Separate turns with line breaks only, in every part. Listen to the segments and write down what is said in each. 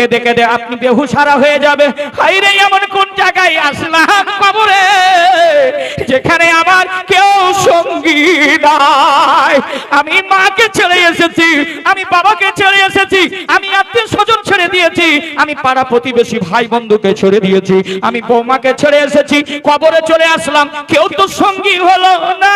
কেঁদে কেঁদে আপনি বেহুসারা হয়ে যাবে। হাইরে এমন কোন জায়গায় আসলাম কবরে? যেখানে আমার কেউ সঙ্গী নাই। আমি মাকে ছেড়ে এসেছি, আমি বাবাকে ছেড়ে এসেছি, আমি আত্মীয় দিয়েছি। আমি পাড়া প্রতিবেশী ভাই বন্ধুকে ছেড়ে দিয়েছি। আমি বৌমাকে ছেড়ে এসেছি। কবরে চলে আসলাম। কেউ তো সঙ্গী হলো না।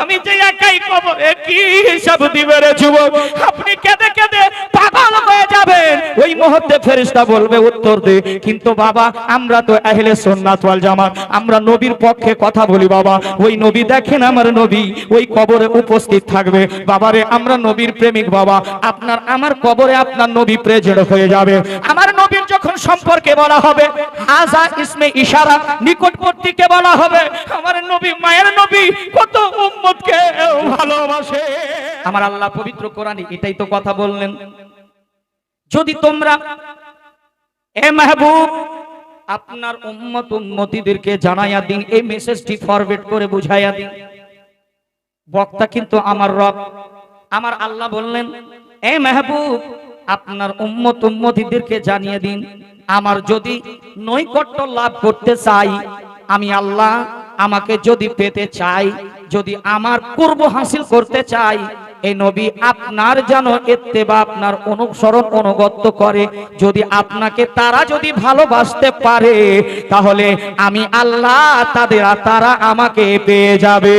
আমি যে একাই কবরে কি হিসাব দিবে রে যুবক? আপনি কেঁদে কেঁদে পাগল হয়ে যাবেন। ওই মুহূর্তে ফেরেশতা বলবে, উত্তর দে। কিন্তু বাবা, আমরা তো আহলে সুন্নাত ওয়াল আমরা নবীর পক্ষে কথা বলি বাবা। ওই নবী দেখেন আমার নবী। ওই কবরে উপস্থিত থাকবে। বাবারে, আমরা নবীর প্রেমিক বাবা। আপনার, আমার কবরে আপনার নবী প্রেজেন্ট হয়ে যাবে। আমার নবীর যখন সম্পর্কে বলা হবে, হাজা ইসমে ইশারা নিকটবর্তীকে বলা হবে, আমার নবী, মায়ের নবী কত উম্মতকে ভালোবাসে। আমার আল্লাহ পবিত্র কোরআনে এটাই তো কথা বললেন। যদি তোমরা এ মাহবুব, আপনার উম্মত উম্মতিদেরকে জানাইয়া দিন, এই মেসেজটি ফরওয়ার্ড করে বুঝাইয়া দিন। বক্তা কিন্তু আমার রব। আমার আল্লাহ বললেন, এ মেহবুব আপনার উম্মত উম্মতিদেরকে জানিয়ে দিন। আমার যদি নৈকট্য লাভ করতে চাই, আমি আল্লাহ আমাকে যদি পেতে চাই, যদি আমার পূর্ব হাসিল করতে চাই এই নবী আপনার যেন এত্তেবা আপনার অনুসরণ অনুগত্য করে। যদি আপনাকে তারা যদি ভালোবাসতে পারে, তাহলে আমি আল্লাহ তাদের তারা আমাকে পেয়ে যাবে।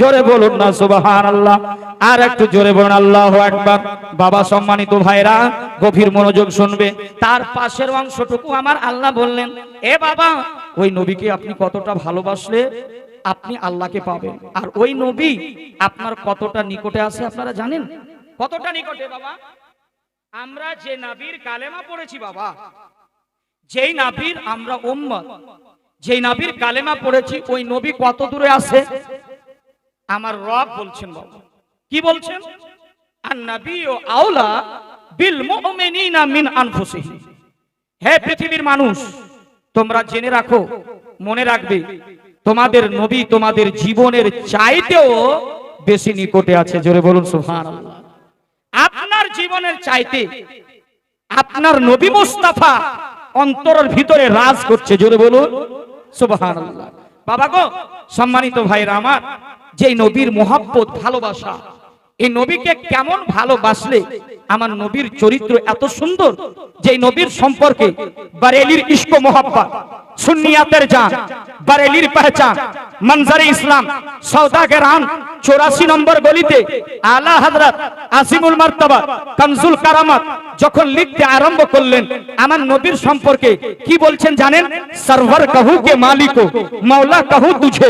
জোরে বলুন না সুবাহান আল্লাহ আর একটু জোরে বলুন, আল্লাহ একবার বাবা, সম্মানিত ভাইরা, গভীর মনোযোগ শুনবে। তার পাশের অংশটুকু আমার আল্লাহ বললেন, এ বাবা, ওই নবীকে আপনি কতটা ভালোবাসলে আপনি আল্লাহকে পাবেন। আর ওই নবী আপনার কতটা নিকটে আছে, আপনারা জানেন? কতটা নিকটে বাবা? আমরা যে নাবির কালেমা পড়েছি বাবা, যেই নাবির আমরা উম্মত, যেই নাবির কালেমা পড়েছি, ওই নবী কত দূরে আছে? আমার রব বলছেন, বাবা। কি বলছেন? আর নবী ও আওলা বিল মুমিনিনা মিন আনফুসিহিম। হে পৃথিবীর মানুষ, তোমরা জেনে রাখো, মনে রাখবে, তোমাদের নবী তোমাদের জীবনের চাইতেও বেশি নিকটে আছে। জোরে বলুন, সুবহানাল্লাহ। আপনার জীবনের চাইতে আপনার নবী মুস্তাফা অন্তরের ভিতরে রাজ করছে। জোরে বলুন, সুবহানাল্লাহ। বাবা গো, সম্মানিত ভাইরা আমার যেই নবীর মোহাব্বত, ভালোবাসা। এই নবীকে কেমন ভালোবাসলে আমার নবীর চরিত্র এত সুন্দর যে নবীর সম্পর্কে বারেলির ইস্ক মোহাব্বত। সুনিয়াতের জান, বারেলির পেহচান মঞ্জারে ইসলাম সৌদা গেরাম চৌরাশি নম্বর গলিতে আলা হাজরত আসিমুল মার্তবা কনজুল কারামত যখন লিখতে আরম্ভ করলেন, আমার নবীর সম্পর্কে কি বলছেন জানেন? সার্ভার কাহু কে মালিক, মাওলা কাহু তুঝে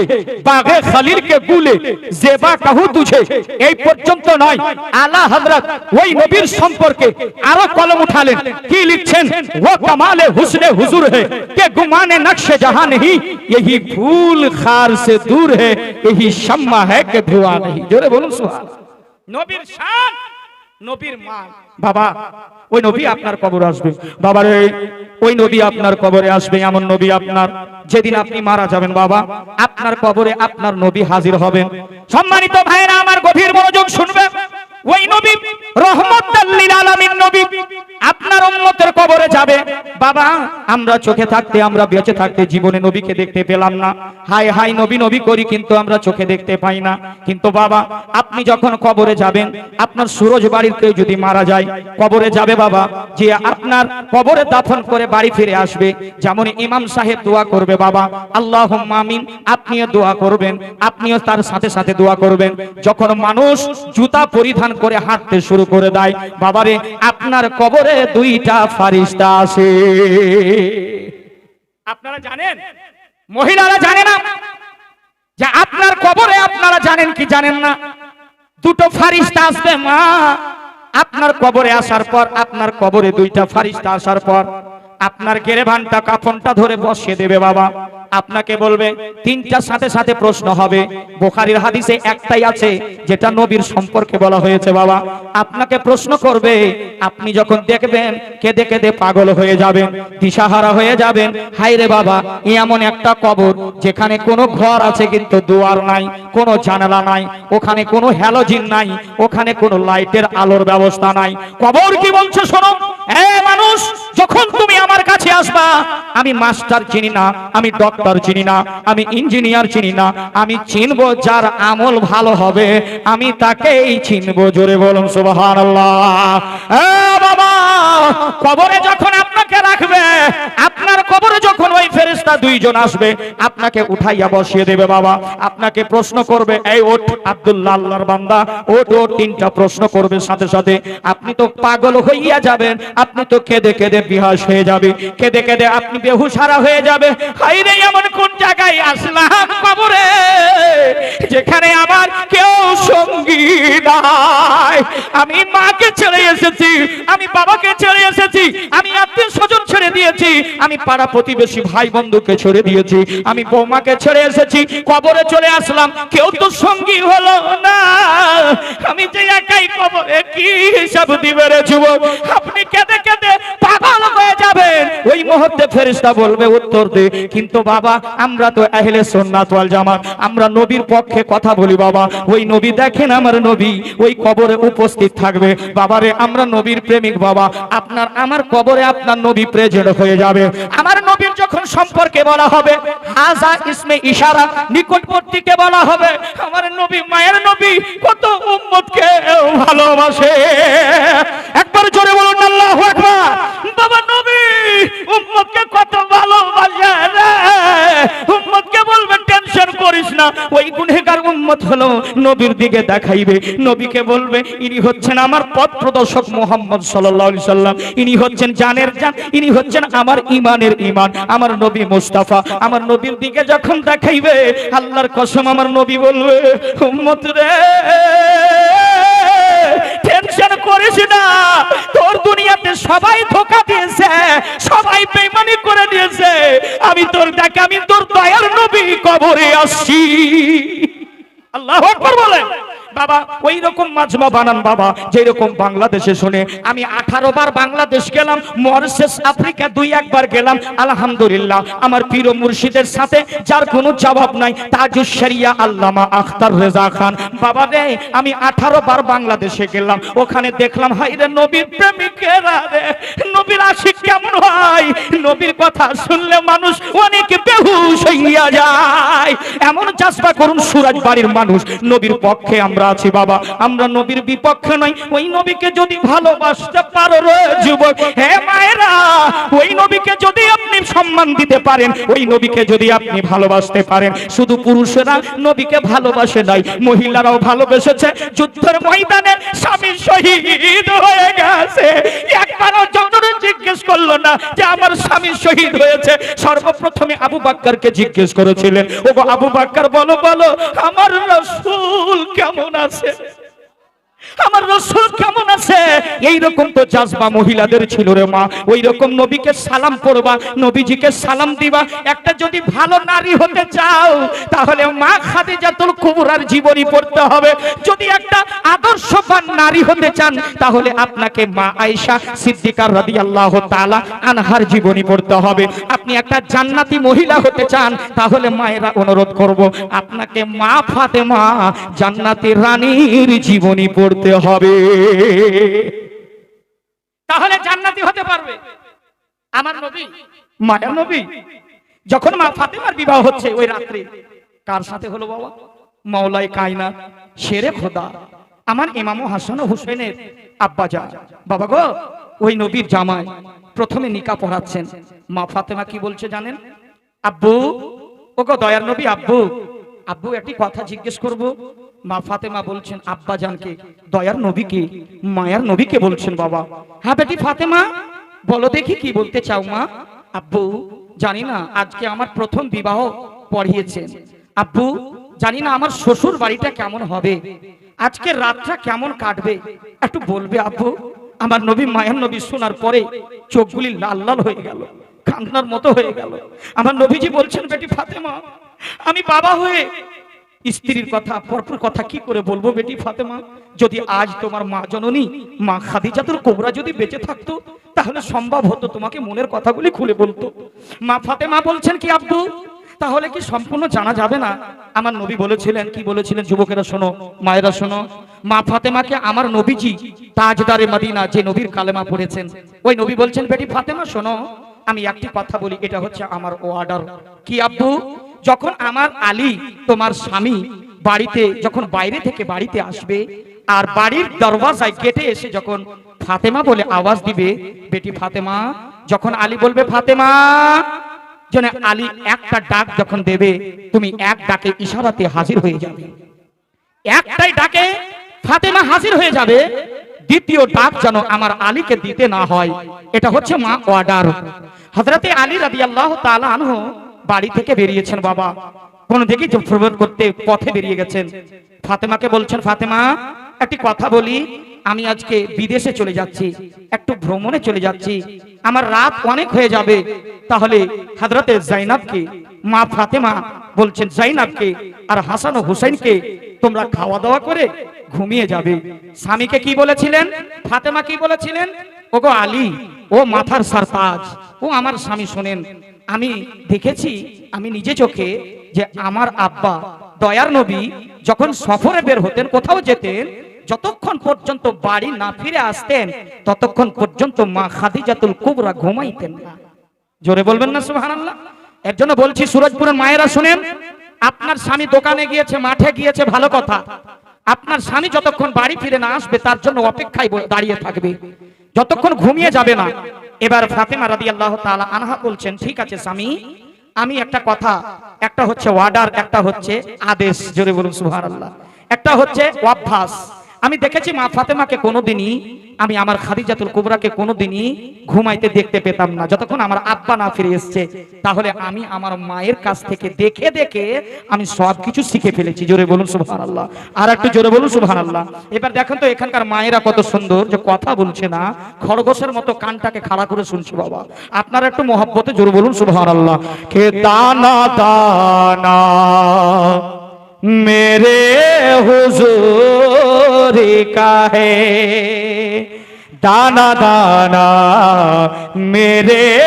বাঘে খালির কে গুলে, জেবা কাহু তুঝে। এই পর্যন্ত নয়, আলা হজরত ওই নবীর সম্পর্কে আরও কলম উঠালেন। কি লিখছেন? ও কমালে হুসনে হুজুর হে, কে গুমানে नक्श जहां नहीं यही फूल खार से दूर है यही शम्मा है के धुआं नहीं জোরে বলুন সুবহান নবীর শান নবীর মান বাবা ওই নবী আপনার কবর আসবে বাবার ওই নবী আপনার কবরে আসবে এমন নবী আপনার যেদিন আপনি মারা যাবেন বাবা আপনার কবরে আপনার নবী হাজির হবেন সম্মানিত ভাইরা আমার গভীর মনোযোগ শুনবে ওই নবী রহমতাল লিল আলামিন নবী আপনার উম্মতের কবরে যাবে। বাবা, আমরা চোখে থাকতে, আমরা বেঁচে থাকতে জীবনে নবীকে দেখতে পেলাম না। হাই হাই নবী নবী করি কিন্তু আমরা চোখে দেখতে পাই না। কিন্তু বাবা, আপনি যখন কবরে যাবেন, আপনার সুরজ বাড়ির কেউ যদি মারা যায়, কবরে যাবে বাবা, যে আপনার কবরে দাফন করে বাড়ি ফিরে আসবে। যেমন ইমাম সাহেব দোয়া করবে বাবা আল্লাহ মামিন আপনিও দোয়া করবেন, আপনিও তার সাথে সাথে দোয়া করবেন। যখন মানুষ জুতা পরিধান করে হাঁটতে শুরু করে দেয়, বাবারে, আপনার কবরে দুইটা ফারিস্তা আসে। আপনারা জানেন? মহিলারা জানে না। যে আপনার কবরে আপনারা জানেন কি জানেন না? দুটো ফারিস্তা আসবে, মা। আপনার কবরে আসার পর, আপনার কবরে দুইটা ফারিস্তা আসার পর, আপনার গেরেভানটা কাফনটা ধরে বসিয়ে দেবে, বাবা। আপনাকে বলবে তিনটার সাথে সাথে প্রশ্ন হবে। বোখারির হাদিসে একটাই আছে, যেটা নবীর সম্পর্কে বলা হয়েছে, বাবা। আপনাকে প্রশ্ন করবে, আপনি যখন দেখবেন কেঁদে কেঁদে পাগল হয়ে যাবেন, দিশাহারা হয়ে যাবেন হাইরে বাবা এমন একটা কবর যেখানে কোনো ঘর আছে কিন্তু দুয়ার নাই, কোনো জানালা নাই, ওখানে কোনো হ্যালোজিন নাই, ওখানে কোনো লাইটের আলোর ব্যবস্থা নাই। কবর কি বলছে শোনো? মানুষ, যখন তুমি আমার কাছে আসবা, আমি মাস্টার চিনি না, আমি ডক্টর চিনি না, আমি ইঞ্জিনিয়ার চিনি না, আমি চিনবো যার আমল ভালো হবে, আমি তাকেই চিনবো। জোরে বলুন, সুবহানাল্লাহ। বাবা, কবরে যখন আপনাকে রাখবে। আপনার কবরে যখন ওই ফেরেশতা দুইজন আসবে, আপনাকে উঠাইয়া বসিয়ে দেবে বাবা। আপনাকে প্রশ্ন করবে, এই ওঠ, আব্দুল্লাহ, আল্লাহর বান্দা। ওঠ ওঠ, তিনটা প্রশ্ন করবে সাথে সাথে। আপনি তো পাগল হইয়া যাবেন, আপনি তো কেঁদে কেঁদে বিহাস হয়ে যাবে। কেঁদে কেঁদে আপনি বেহুসারা হয়ে যাবে। হাইরে এমন কোন জায়গায় আসলাম কবরে, যেখানে আমার কেউ সঙ্গী নাই? আমি মাকে ছেড়ে এসেছি, আমি বাবাকে ছেড়ে এসেছি, আমি আত্মীয় স্বজন ছেড়ে দিয়েছি। আমি পাড়া প্রতিবেশী ভাই বন্ধুকে ছেড়ে দিয়েছি। আমি বৌমাকে ছেড়ে এসেছি। কবরে চলে আসলাম। কেউ তো সঙ্গী হলো না। আমি যে একাই কবরে কি হিসাব দিবে রে যুবক? আপনি কেঁদে মুহূর্তে ফেরেশতা বলবে, উত্তর দে। কিন্তু বাবা, আমরা তো আহলে ওয়াল জামাত, আমরা নবীর পক্ষে কথা বলি বাবা। ওই নবী দেখেন আমার নবী, ওই কবরে উপস্থিত থাকবে। বাবারে, আমরা নবীর প্রেমিক বাবা। আপনার, আমার কবরে আপনার নবী প্রেজেন্ট হয়ে যাবে। আমার নবীর যখন সম্পর্কে বলা হবে, হাজা ইসমে ইশারা নিকটবর্তীকে বলা হবে, আমার নবী, মায়ের নবী, কত উম্মতকে ভালোবাসে। একবার জোরে বলুন, আল্লাহু আকবার। বাবা, নবী উম্মতকে কত ভালোবাসে রে? উম্মতকে বলবেন টেনশন করিস না। ওই উম্মত হলো নবীর দিকে দেখাইবে। নবীকে বলবে, ইনি হচ্ছেন আমার পথ প্রদর্শক মোহাম্মদ সাল্লাল্লাহু আলাইহি সাল্লাম। ইনি হচ্ছেন জানের জান, ইনি হচ্ছেন আমার ইমানের ইমান আমার নবী মুস্তাফা, আমার নবীর দিকে যখন দেখাইবে, আল্লাহর কসম আমার নবী বলবে, উম্মত রে করিস না। তোর দুনিয়াতে সবাই ধোকা দিয়েছে, সবাই বেমানি করে দিয়েছে। আমি তোর দেখ, আমি তোর দয়ার নবী কবরে আসছি। আল্লাহ বলেন। বাবা, ওই রকম মাজমা বানান বাবা যেই রকম বাংলাদেশে শুনে, আমি আঠারো বার বাংলাদেশ গেলাম মরিশাস আফ্রিকা দুই একবার গেলাম, আলহামদুলিল্লাহ, আমার পীর মুর্শিদের সাথে, যার কোনো জবাব নাই, তাজুস শরিয়া আল্লামা আখতার রেজা খান। বাবা রে, আমি আঠারো বার বাংলাদেশে গেলাম, ওখানে দেখলাম হাই রে নবীর প্রেমিকেরা রে, নবীর আশিক কেমন হয়? নবীর কথা শুনলে মানুষ অনেক বেহুশ হইয়া যায়। এমন চাষবা করুন সুরাজ বাড়ির মানুষ, নবীর পক্ষে আমরা আছি, বাবা। আমরা নবীর বিপক্ষে নই। ওই নবীকে যদি ভালোবাসতে পারো যুবক, হে মায়েরা, ওই নবীকে যদি আপনি সম্মান দিতে পারেন, ওই নবীকে যদি আপনি ভালোবাসতে পারেন। শুধু পুরুষেরা নবীকে ভালোবাসে নাই, মহিলারাও ভালোবেসেছে। যুদ্ধের ময়দানে স্বামী শহীদ হয়ে গেছে। একবারও জনরে জিজ্ঞেস করল না যে আমার স্বামী শহীদ হয়েছে, সর্বপ্রথমে আবু বাক্কারকে জিজ্ঞেস করেছিলেন ও আবু বাক্কার, বলো বলো, আমার রসুল কেমন আছে? আমার রসুল কেমন আছে? এই রকম তো জাজবা মহিলাদের ছিল রে মা। ওই রকম নবীকে সালাম করবা নবীজিকে সালাম দিবা। একটা যদি ভালো নারী হতে চাও, তাহলে মা খাদিজাতুল কুবরার জীবনী পড়তে হবে। যদি একটা আদর্শবান নারী হতে চান, তাহলে আপনাকে মা আয়েশা সিদ্দিকার রাদিয়াল্লাহু তাআলা আনহার জীবনী পড়তে হবে। আপনি একটা জান্নাতি মহিলা হতে চান, তাহলে মায়েরা অনুরোধ করব, আপনাকে মা ফাতেমা, জান্নাতি রানীর জীবনী পড়তে হবে। তাহলে জান্নাতি হতে পারবে। আমার নবী মায়া নবী, যখন মা ফাতেমার বিবাহ হচ্ছে ওই রাত্রে, কার সাথে হলো বাবা? মাওলাই কায়না, শেরে খোদা, আমার ইমামু হাসান ও হুসেনের আব্বা যা। বাবা গো, ওই নবীর জামাই প্রথমে নিকা পড়াচ্ছেন মা ফাতেমা কি বলছে জানেন? আব্বু ও গো দয়ার নবী আব্বু আব্বু একটি কথা জিজ্ঞেস করব। মা ফাতেমা বলছেন, আব্বা জানকে, দয়ার নবীকে, মায়ার নবীকে বলছেন বাবা। হ্যাঁ বেটি ফাতেমা, বলো দেখি কি বলতে চাও মা। আব্বু, জানি না, আজকে আমার প্রথম বিবাহ পড়িয়েছেন। আব্বু, জানি না আমার শ্বশুর বাড়িটা কেমন হবে? আজকে রাতটা কেমন কাটবে? একটু বলবে আব্বু। আমার নবী, মায়ার নবী শোনার পরে চোখগুলি লাল লাল হয়ে গেল, কান্নার মতো হয়ে গেল। আমার নবীজি বলছেন, বেটি ফাতেমা, আমি বাবা হয়ে স্ত্রীর কথা, পরপর কথা কি করে বলব বেটি ফাতেমা? যদি আজ তোমার মা জননী, মা খাদিজাতুর কোবরা যদি বেঁচে থাকতো, তাহলে সম্ভব হতো তোমাকে মনের কথাগুলি খুলে বলতো। মা ফাতেমা বলছেন কি, আব্দু, তাহলে কি সম্পূর্ণ জানা যাবে না? আমার নবী বলেছিলেন, কি বলেছিলেন যুবকেরা শোনো, মায়েরা শোনো, মা ফাতেমাকে আমার নবীজি, তাজদারে মদিনা যে নবীর কালেমা পড়েছেন, ওই নবী বলছেন, বেটি ফাতেমা শোনো আমি একটি কথা বলি, এটা হচ্ছে আমার অর্ডার কি আব্বু? যখন আমার আলী, তোমার স্বামী বাড়িতে, যখন বাইরে থেকে বাড়িতে আসবে, আর বাড়ির দরওয়াজায় গেটে এসে যখন ফাতেমা বলে আওয়াজ দিবে, বেটি ফাতেমা, যখন আলী বলবে, ফাতেমা, যেন আলী একটা ডাক যখন দেবে, তুমি এক ডাকে ইশারাতে হাজির হয়ে যাবে। একটাই ডাকে ফাতেমা হাজির হয়ে যাবে, দ্বিতীয় ডাক যেন আমার আলীকে দিতে না হয়। এটা হচ্ছে মা অর্ডার হজরতে আলী রাদি আল্লাহ আনহ বাড়ি থেকে বেরিয়েছেন বাবা। কোন দিকে প্রবেশ করতে পথে বেরিয়ে গেছেন। ফাতেমাকে বলছেন, ফাতেমা, একটি কথা বলি। আমি আজকে বিদেশে চলে যাচ্ছি, একটু ভ্রমণে চলে যাচ্ছি। আমার রাত অনেক হয়ে যাবে। তাহলে হাজরতে জাইনাবকে মা ফাতেমা বলছেন জাইনাবকে আর হাসান ও হুসাইনকে তোমরা খাওয়া দাওয়া করে ঘুমিয়ে যাবে। স্বামীকে কি বলেছিলেন? ফাতেমা কি বলেছিলেন? ওগো আলী, ও মাথার সারতাজ, ও আমার স্বামী শোনেন, আমি দেখেছি, আমি নিজে চোখে যে আমার আব্বা দয়ার নবী যখন সফরে বের হতেন, কোথাও যেতেন, যতক্ষণ পর্যন্ত বাড়ি না ফিরে আসতেন, ততক্ষণ পর্যন্ত মা খাদিজাতুল কুবরা ঘুমাইতেন না। জোরে বলবেন না, সুবহানাল্লাহ। এর জন্য বলছি, সুরজপুরের মায়েরা শুনেন, আপনার স্বামী দোকানে গিয়েছে, মাঠে গিয়েছে, ভালো কথা। আপনার স্বামী যতক্ষণ বাড়ি ফিরে না আসবে, তার জন্য অপেক্ষায় দাঁড়িয়ে থাকবে। যতক্ষণ ঘুমিয়ে যাবে না। এবার ফাতেমা আল্লাহ তাআলা আনহা বলছেন, ঠিক আছে স্বামী, আমি একটা কথা, একটা হচ্ছে ওয়ার্ডার একটা হচ্ছে আদেশ। জোরে বলুন সুহার আল্লাহ একটা হচ্ছে অভ্যাস। আমি দেখেছি মা ফাতেমাকে কোনোদিনই, আমি আমার খাদিজাতুল কুবরাকে কোনোদিনই ঘুমাইতে দেখতে পেতাম না। যতক্ষণ আমার আব্বা না ফিরে এসছে, তাহলে আমি আমার মায়ের কাছ থেকে দেখে দেখে আমি সব কিছু শিখে ফেলেছি। জোরে বলুন সুবহানাল্লাহ। আর একটু জোরে বলুন সুবহানাল্লাহ। এবার দেখেন তো এখানকার মায়েরা কত সুন্দর যে কথা বলছে না, খরগোশের মতো কানটাকে খাড়া করে শুনছে বাবা। আপনারা একটু মহব্বতে জোরে বলুন সুবহানাল্লাহ। কে দানা দানা मेरे हुजूर का है। दाना दाना मेरे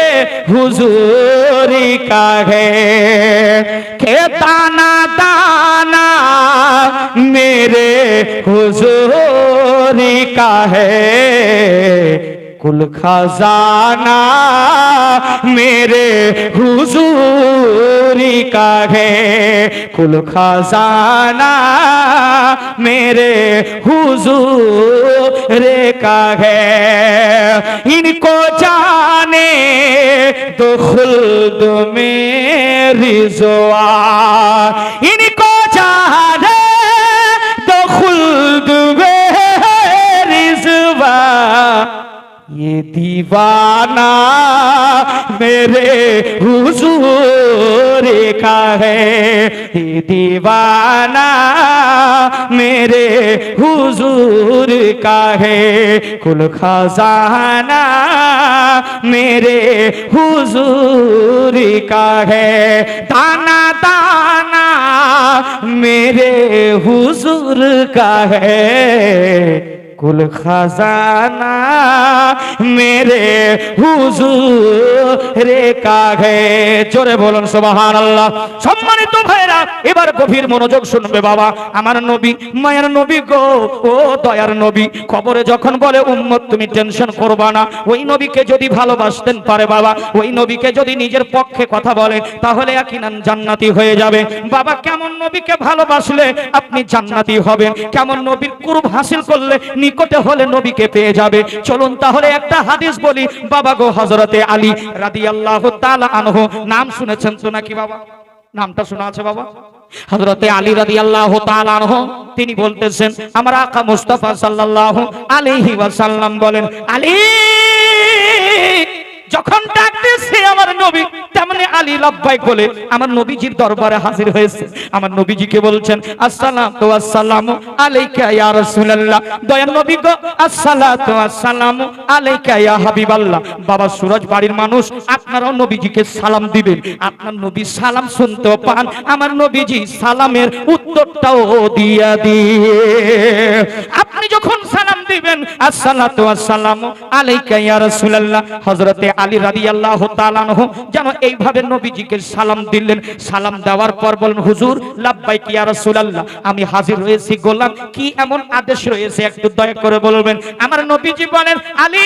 हुजूरी का है। के दाना दाना मेरे हुजूरी का है। कुल खजाना मेरे हुजूरी का है कुल खजाना मेरे हुजूर का है इनको जाने तो खुल्द में रिजवा इनको दीवाना मेरे हुजूर का है। ये दीवाना मेरे हुजूर का है। कुल खजाना मेरे हुजूर का है। दाना दाना मेरे हुजूर का है। কুল খাজানা মেরে হুজু রে কাঘে। জোরে বলুন সুবহান আল্লাহ সম্মানিত ভাইরা, এবার গভীর মনোযোগ শুনবে বাবা। আমার নবী, মায়ের নবী গো, ও দয়ার নবী। খবরে যখন বলে, উম্মত, তুমি টেনশন করবা না। ওই নবীকে যদি ভালোবাসতেন পারে বাবা। ওই নবীকে যদি নিজের পক্ষে কথা বলে, তাহলে আকিনান জান্নাতি হয়ে যাবে। বাবা, কেমন নবীকে ভালোবাসলে আপনি জান্নাতি হবেন। কেমন নবীর কুরুব হাসিল করলে নিকটে হলে নবীকে পেয়ে যাবে। চলুন তাহলে একটা হাদিস বলি। বাবা গো হজরতে আলী রাদি আল্লাহ আনহু, নাম শুনেছেন তো নাকি বাবা? নামটা শোনা আছে বাবা? হজরতে আলী রাদি আল্লাহ আনহ, তিনি বলতেছেন, আমার আকা মুস্তাফা সাল্লাহ আলিহি ওয়াসাল্লাম বলেন, আলী যখন ডাক দিয়েছে আমার নবী, তেমনি আলী লাব্বাইক বলে, আমার নবীজির দরবারে হাজির হয়েছে। আমার নবীজিকে বলছেন, আসসালাতু আসসালামু আলাইকা ইয়া রাসূলুল্লাহ। দয়ার নবী গো, আসসালাতু আসসালামু আলাইকা ইয়া হাবিবাল্লাহ। বাবা সুরজ বাড়ির মানুষ, আপনারাও নবীজিকে সালাম দিবেন। আপনার নবী সালাম শুনতে পান, আমার নবীজি সালামের উত্তরটাও দিয়া দিয়ে। আপনি যখন সালাম দিবেন। আসসালাতু আসসালামু আলাইকা ইয়া রাসূলুল্লাহ। হযরতে আলী রাদিয়াল্লাহু তাআলা আনহু যেন এইভাবে নবীজিকে সালাম দিলেন। সালাম দেওয়ার পর বলেন হুজুর, লাব্বাইক ইয়া রাসূলুল্লাহ। আমি হাজির হয়েছি গোলাম। কি এমন আদেশ রয়েছে? একটু দয়া করে বলবেন। আমার নবীজি বলেন, আলী,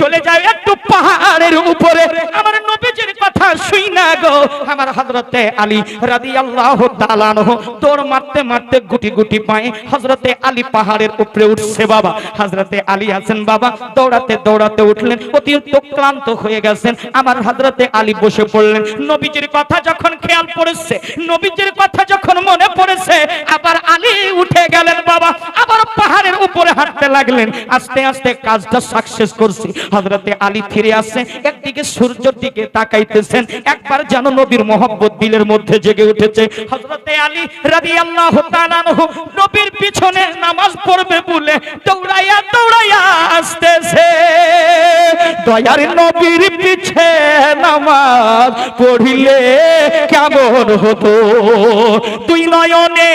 চলে যাও একটু পাহাড়ের উপরে। আমার নবীজির কথা শুই না গো। আমার হযরতে আলী তাআলা আনহু, দৌড় মারতে মারতে গুটি গুটি পায়ে হযরতে আলী পাহাড়ের উপরে উঠছে বাবা। হযরতে আলী আছেন বাবা, দৌড়াতে দৌড়াতে উঠলেন, অতিরিক্ত ক্লান্ত হয়ে গেছেন। আমার হযরতে আলী বসে পড়লেন। নবীজির কথা যখন খেয়াল পড়েছে, নবীজির কথা যখন মনে পড়েছে, আবার আলী উঠে গেলেন বাবা। আবার পাহাড়ের উপরে হাঁটতে লাগলেন। আস্তে আস্তে কাজটা সাকসেস করছি। হজরতে আলী ফিরে আসছে একদিকে সূর্যের দিকে তাকাইতেছেন একবার যেন নবীর মহব্বত দিলের মধ্যে জেগে উঠেছে। হজরতে আলী রাজি আল্লাহ নবীর পিছনে নামাজ পড়বে বলে দৌড়াইয়া দৌড়াইয়া আসতেছে। দয়ার নবীর পিছে নামাজ পড়িলে কেমন হতো? তুই নয়নে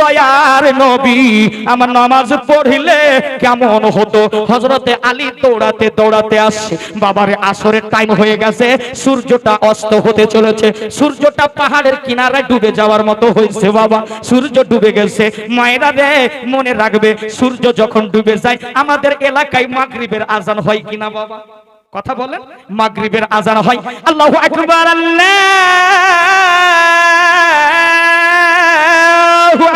দয়ার নবী আমার নামাজ পড়িলে কেমন হতো? হজরতে আলী দৌড়াতে দৌড়াতে আসছে। বাবারে আসরের টাইম হয়ে গেছে। সূর্যটা অস্ত হতে চলেছে। সূর্যটা পাহাড়ের কিনারায় ডুবে যাওয়ার মতো হয়েছে বাবা। সূর্য ডুবে গেছে। মায়েরা রে, মনে রাখবে, সূর্য যখন ডুবে যায়, আমাদের এলাকায় মাগরিবের আজান হয় কিনা কথা বলেন, মাগরিবের আজান হয়। আল্লাহু আকবার আল্লাহু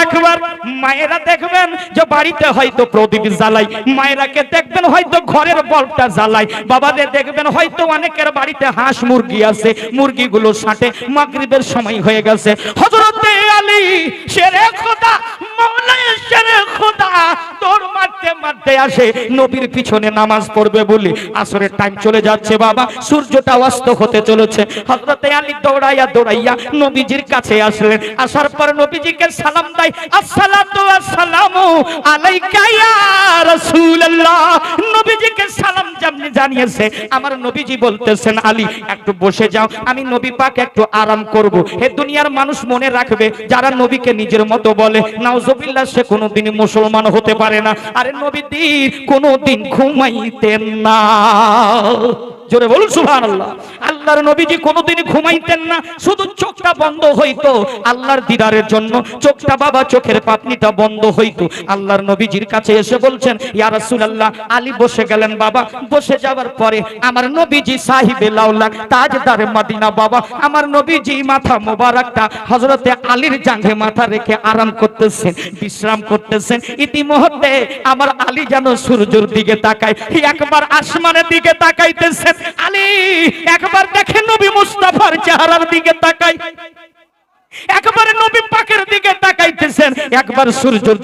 আকবার। মায়েরা দেখবেন যে বাড়িতে হয়তো প্রদীপ জ্বালাই, মায়েরাকে দেখবেন হয়তো ঘরের বলটা জ্বালাই। বাবাদের দেখবেন হয়তো অনেকের বাড়িতে হাঁস মুরগি আছে, মুরগিগুলো সাথে মাগরিবের সময় হয়ে গেছে। হযরতে আলী শেরে খোদা, মৌলায় শেরে খোদা। তোর মারতে মারতে আসে, নবীর পিছনে নামাজ পড়বে বলে আসরের টাইম চলে যাচ্ছে বাবা, সূর্যটা অস্ত হতে চলেছে। হযরতে আলী দৌড়াইয়া দৌড়াইয়া নবীজির কাছে আসলেন। আসার পর নবীজিকে সালাম দেয় আলাইকা ইয়া রাসূলুল্লাহ। নবীজিকে সালাম জানিয়েছে, আমার নবীজি বলতেছেন, আলী, একটু বসে যাও, আমি নবী পাক একটু আরাম করব। হে দুনিয়ার মানুষ মনে রাখবে যারা নবীকে নিজের মতো বলে, নাউজুবিল্লাহ, সে কোনোদিন মুসলমান হতে পারে না। আরে নবীদের কোনোদিন ঘুমাইতেন না। জোরে বলুন, সুবহানাল্লাহ। আল্লাহর নবীজি কোনোদিন ঘুমাইতেন না, শুধু চোখটা বন্ধ হইতো। আল্লাহর দিদারের জন্য চোখটা বাবা চোখের পাপনিটা বন্ধ হইতো। আল্লাহর নবীজির কাছে এসে বলছেন, ইয়া রাসূলুল্লাহ, আলী বসে গেলেন বাবা। বসে যাওয়ার পরে আমার নবীজি সাহিবে লাউলা তাজদার মদিনা বাবা, আমার নবীজি মাথা মোবারকটা হযরতে আলীর জাঙ্ঘে মাথা রেখে আরাম করতেছেন, বিশ্রাম করতেছেন। ইতিমধ্যে আমার আলী যেন সূর্যের দিকে তাকায়, একবার আসমানের দিকে তাকাইতেছেন। আলী, একবার দেখেন নবী মুস্তাফার চেহারার দিকে তাকাই। একবার নবী পাকের দিকে তাকাইতেছেন, একবার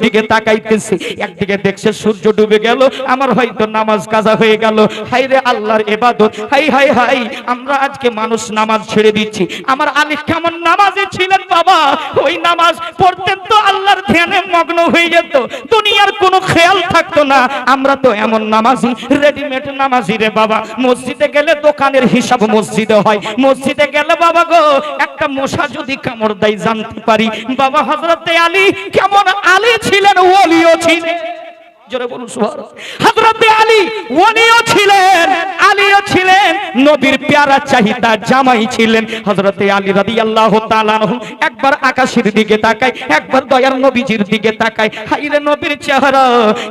দিকে তাকাইতেছে। একদিকে দেখছে সূর্য ডুবে গেল, আমার হয়তো নামাজ কাজা হয়ে গেল। হাই রে আল্লাহর ইবাদত হাই হাই হাই আমরা আজকে মানুষ নামাজ ছেড়ে দিচ্ছি। আমার আলী কেমন নামাজে ছিলেন বাবা? ওই নামাজ পড়তেন তো আল্লাহর ধ্যানে মগ্ন হয়ে যেত। দুনিয়ার কোনো খেয়াল থাকতো না। আমরা তো এমন নামাজি রেডিমেড নামাজি রে বাবা। মসজিদে গেলে দোকানের হিসাব মসজিদে হয়। মসজিদে গেলে বাবা গো, একটা মশা যদি কামড় দেয় জানতে পারি। বাবা হজরতে আলী কেমন আলী ছিলেন, ওলিও ছিলেন। জোরে বলুন আলী, ওলিও ছিলেন, আলীও ছিলেন, নবীর প্যারা চাহিদা জামাই ছিলেন। হযরতে আলী রাদিয়াল্লাহু একবার আকাশের দিকে তাকায়, একবার দয়ার নবীজির দিকে তাকায়। হাইরে নবীর চেহারা,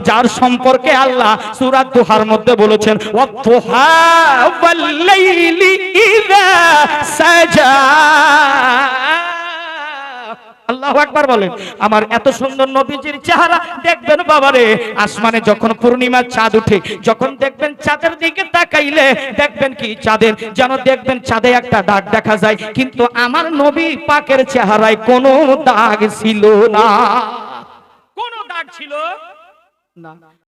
যার সম্পর্কে আল্লাহ সূরা দুহার মধ্যে বলেছেন সাজা। আল্লাহু আকবার বলেন আমার এত সুন্দর নবীজির চেহারা দেখবেন বাবারে আসমানে যখন পূর্ণিমার চাঁদ উঠে যখন দেখবেন চাঁদের দিকে তাকাইলে দেখবেন কি চাঁদের যেন দেখবেন চাঁদে একটা দাগ দেখা যায় কিন্তু আমার নবী পাকের চেহারায় কোনো দাগ ছিল না। কোনো দাগ ছিল? না।